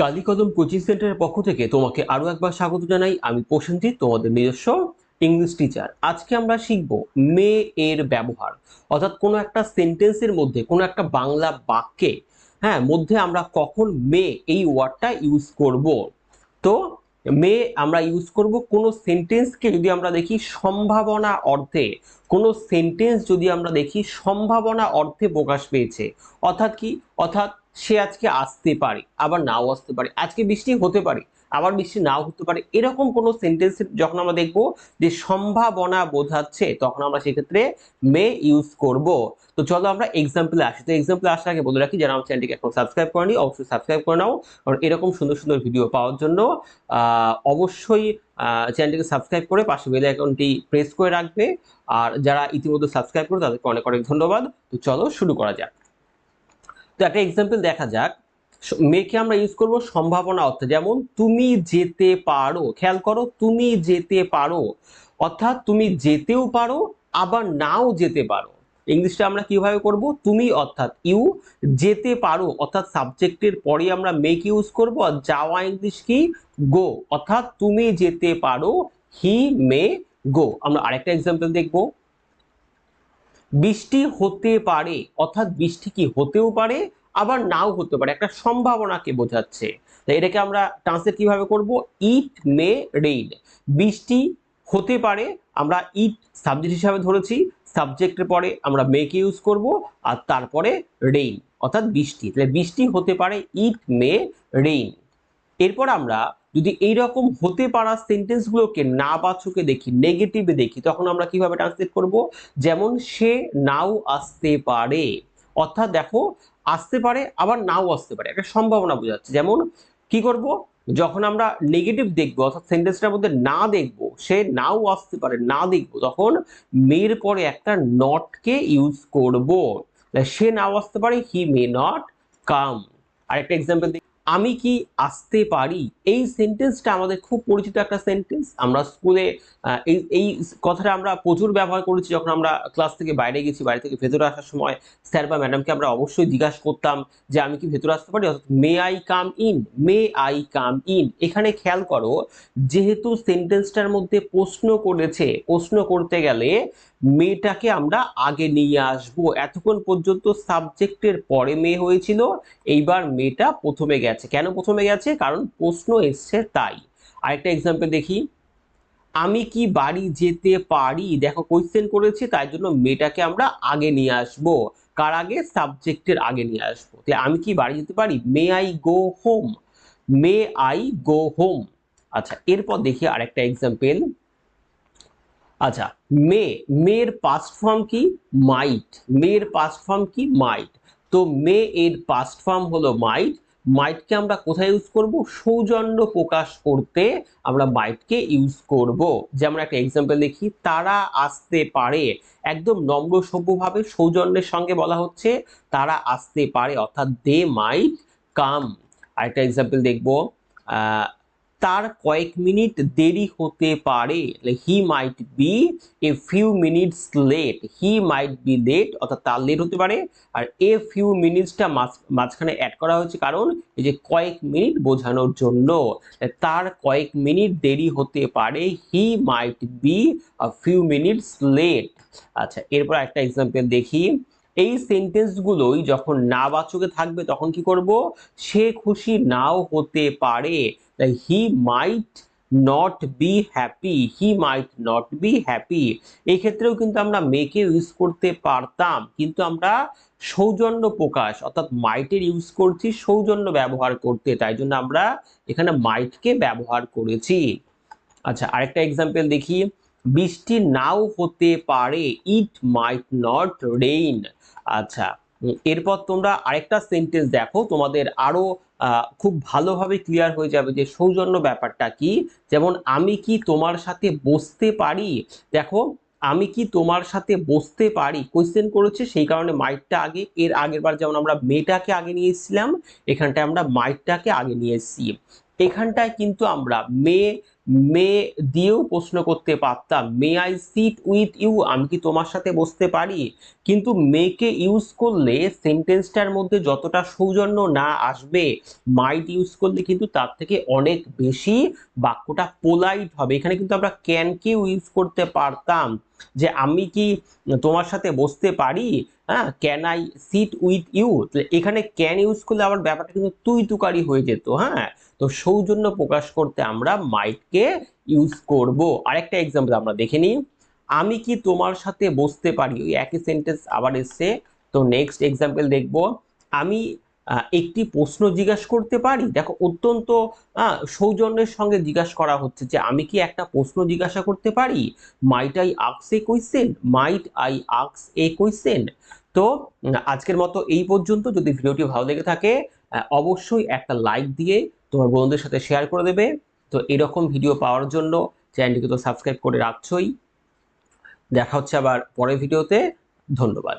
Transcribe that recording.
কালীকদম coaching সেন্টারের পক্ষ থেকে তোমাকে আরও একবার স্বাগত জানাই। আমি প্রসেনজিৎ তোমাদের নিজস্ব ইংলিশ টিচার আজকে আমরা শিখব মে এর ব্যবহার। অর্থাৎ কোনো একটা সেন্টেন্সের মধ্যে, কোনো একটা বাংলা বাক্যে হ্যাঁ মধ্যে আমরা কখন মে এই ওয়ার্ডটা ইউজ করব। তো মে আমরা ইউজ করব কোনো সেন্টেন্সকে যদি আমরা দেখি সম্ভাবনা অর্থে, কোনো সেন্টেন্স যদি আমরা দেখি সম্ভাবনা অর্থে প্রকাশ পেয়েছে। অর্থাৎ কি? অর্থাৎ সে আজকে আসতে পারে, আবার নাও আসতে পারে, আজকে বৃষ্টি হতে পারে, আবার বৃষ্টি নাও হতে পারে, এরকম কোনো সেন্টেন্স যখন আমরা দেখব যে সম্ভাবনা বোঝাচ্ছে, তখন আমরা সেক্ষেত্রে মে ইউজ করব। তো চলো আমরা এক্সাম্পলে আসি। তো এক্সাম্পলে আসার আগে বলে রাখি, যারা আমার চ্যানেলটিকে এখন সাবস্ক্রাইব করেনি, অবশ্যই সাবস্ক্রাইব করে নাও। কারণ এরকম সুন্দর সুন্দর ভিডিও পাওয়ার জন্য অবশ্যই চ্যানেলটিকে সাবস্ক্রাইব করে পাশে বেল আইকনটি প্রেস করে রাখবে। আর যারা ইতিমধ্যে সাবস্ক্রাইব করে তাদেরকে অনেক অনেক ধন্যবাদ। তো চলো শুরু করা যাক। তো একটা এক্সাম্পল দেখা যাক। মেয়েকে আমরা ইউজ করব সম্ভাবনা অর্থে। যেমন, তুমি যেতে পারো। খেয়াল করো, তুমি যেতে পারো। অর্থাৎ, তুমি যেতেও পারো, আবার নাও যেতে পারো। ইংলিশটা আমরা কীভাবে করব? তুমি অর্থাৎ, ইউ যেতে পারো। অর্থাৎ সাবজেক্টের পরে আমরা মেক ইউজ করব আর যাওয়া ইংলিশ কি? গো। অর্থাৎ, তুমি যেতে পারো, হি মে গো। আমরা আরেকটা এক্সাম্পল দেখব। বৃষ্টি হতে পারে, অর্থাৎ বৃষ্টি কি হতেও পারে, আবার নাও হতে পারে। একটা সম্ভাবনাকে বোঝাচ্ছে। তাই এটাকে আমরা ট্রান্সলেট কীভাবে করব? ইট মে রেইন বৃষ্টি হতে পারে, আমরা ইট সাবজেক্ট হিসাবে ধরেছি সাবজেক্টের পরে আমরা মেকে ইউজ করব, আর তারপরে রেইন অর্থাৎ বৃষ্টি। তাহলে বৃষ্টি হতে পারে ইট মে রেইন এরপর আমরা যদি এই রকম হতে পারা সেন্টেন্সগুলোকে না বাচকে দেখি নেগেটিভে দেখি, তখন আমরা কীভাবে ট্রান্সলেট করব? যেমন, সে নাও আসতে পারে। অর্থাৎ দেখো, আসতে পারে, আবার নাও আসতে পারে। একটা সম্ভাবনা বোঝাচ্ছে। যেমন, কি করব? যখন আমরা নেগেটিভ দেখব, অর্থাৎ সেন্টেন্সটার মধ্যে না দেখব, সে নাও আসতে পারে, না দেখব, তখন মেয়ের পরে একটা নটকে ইউজ করব। সে নাও আসতে পারে হি মে নট কাম আরেকটা এক্সাম্পল আমি কি আসতে পারি? এই সেন্টেন্সটা আমাদের খুব পরিচিত একটা সেন্টেন্স আমরা স্কুলে এই এই কথাটা আমরা প্রচুর ব্যবহার করেছি যখন আমরা ক্লাস থেকে বাইরে গেছি বাইরে থেকে ভেতরে আসার সময়। স্যার বা ম্যাডামকে আমরা অবশ্যই জিজ্ঞাসা করতাম যে, আমি কি ভেতরে আসতে পারি? অর্থাৎ may I come in may I come in এখানে খেয়াল করো, যেহেতু সেন্টেন্সটার মধ্যে প্রশ্ন করেছে, প্রশ্ন করতে গেলে মেয়েটাকে আমরা আগে নিয়ে আসব। এতক্ষণ পর্যন্ত সাবজেক্টের পরে মেয়ে হয়েছিল, এইবার মেয়েটা প্রথমে গেছে। কেন প্রথমে গেছে? কারণ প্রশ্ন এসছে তাই। আরেকটা এক্সাম্পল দেখি। আমি কি বাড়ি যেতে পারি? দেখো কোয়েশ্চেন করেছি, তাই জন্য মেয়েটাকে আমরা আগে নিয়ে আসব। কার আগে? সাবজেক্টের আগে নিয়ে আসব। তাহলে আমি কি বাড়ি যেতে পারি? May I go home may I go home আচ্ছা এরপর দেখি আরেকটা এক্সাম্পল আচ্ছা মে মের পাস্ট ফর্ম কি? মাইট মের পাস্ট ফর্ম কি? মাইট তো মে এর পাস্ট ফর্ম হলো মাইট মাইটকে আমরা কোথায় ইউজ করব? সৌজন্য প্রকাশ করতে আমরা মাইটকে ইউজ করব। যেমন একটা এক্সাম্পল দেখি, তারা আসতে পারে। একদম নম্র সভ্যভাবে সৌজন্যের সঙ্গে বলা হচ্ছে, তারা আসতে পারে। অর্থাৎ দে মাইট কাম আরেকটা এক্সাম্পল দেখব তার কয়েক মিনিট দেরি হতে পারে। He might be a few minutes late he might be late অর্থাৎ তার লেট হতে পারে। আর এ ফিউ মিনিটসটা মাঝখানে অ্যাড করা হয়েছে কারণ এই যে কয়েক মিনিট বোঝানোর জন্য। তার কয়েক মিনিট দেরি হতে পারে। He might be a few minutes late আচ্ছা এরপর একটা এক্সাম্পল দেখি। এই সেন্টেন্সগুলোই যখন না বাচকে থাকবে তখন কি করব? সে খুশি নাও হতে পারে। He might not be happy he might not be happy এই ক্ষেত্রেও কিন্তু আমরা মেকে ইউজ করতে পারতাম, কিন্তু আমরা সৌজন্য প্রকাশ, অর্থাৎ মাইটের ইউজ করছি, সৌজন্য ব্যবহার করতে। তাই জন্য আমরা এখানে মাইটকে ব্যবহার করেছি। আচ্ছা আরেকটা এক্সাম্পল দেখি। বৃষ্টি নাও হতে পারে ইট মাইট নট রেইন আচ্ছা এরপর তোমরা আরেকটা সেন্টেন্স দেখো, তোমাদের আরও খুব ভালোভাবে ক্লিয়ার হয়ে যাবে যে সৌজন্য ব্যাপারটা কি। যেমন, আমি কি তোমার সাথে বসতে পারি? দেখো, আমি কি তোমার সাথে বসতে পারি? কোয়েশ্চেন করেছে, সেই কারণে মাইটটা আগে, এর আগের বার যেমন আমরা মেয়েটাকে আগে নিয়ে এসেছিলাম, এখানটায় আমরা মাইটটাকে আগে নিয়ে এসেছি। এখানটায় কিন্তু আমরা মে মে দিয়েও প্রশ্ন করতে পারতাম। May I sit with you আমি কি তোমার সাথে বসতে পারি? কিন্তু মেকে ইউজ করলে সেন্টেন্সটার মধ্যে যতটা সৌজন্য না আসবে মাইট ইউজ করলে কিন্তু তার থেকে অনেক বেশি বাক্যটা পোলাইট হবে। এখানে কিন্তু আমরা ক্যানকেও ইউজ করতে পারতাম। যে আমি কি তোমার সাথে বসতে পারি? হ্যাঁ can I sit with you এখানে ক্যান ইউজ করলে আবার ব্যাপারটা কিন্তু তুই তুকারি হয়ে যেত হ্যাঁ? তো সৌজন্য প্রকাশ করতে আমরা মাইটকে ইউজ করব। আরেকটা এক্সাম্পল আমরা দেখে নিই। আমি কি তোমার সাথে বসতে পারি? ওই একই সেন্টেন্স আবার এসছে। তো নেক্সট এক্সাম্পল দেখব। আমি একটি প্রশ্ন জিজ্ঞাসা করতে পারি? দেখো, অত্যন্ত সৌজন্যের সঙ্গে জিজ্ঞাসা করা হচ্ছে যে, আমি কি একটা প্রশ্ন জিজ্ঞাসা করতে পারি? Might I আক্স a question might I আক্স a question তো আজকের মতো এই পর্যন্ত। যদি ভিডিওটি ভালো লেগে থাকে অবশ্যই একটা লাইক দিয়ে তোমার বন্ধুদের সাথে শেয়ার করে দেবে। তো এরকম ভিডিও পাওয়ার জন্য চ্যানেলটিকে তো সাবস্ক্রাইব করে রাখছই। দেখা হচ্ছে আবার পরের ভিডিওতে ধন্যবাদ।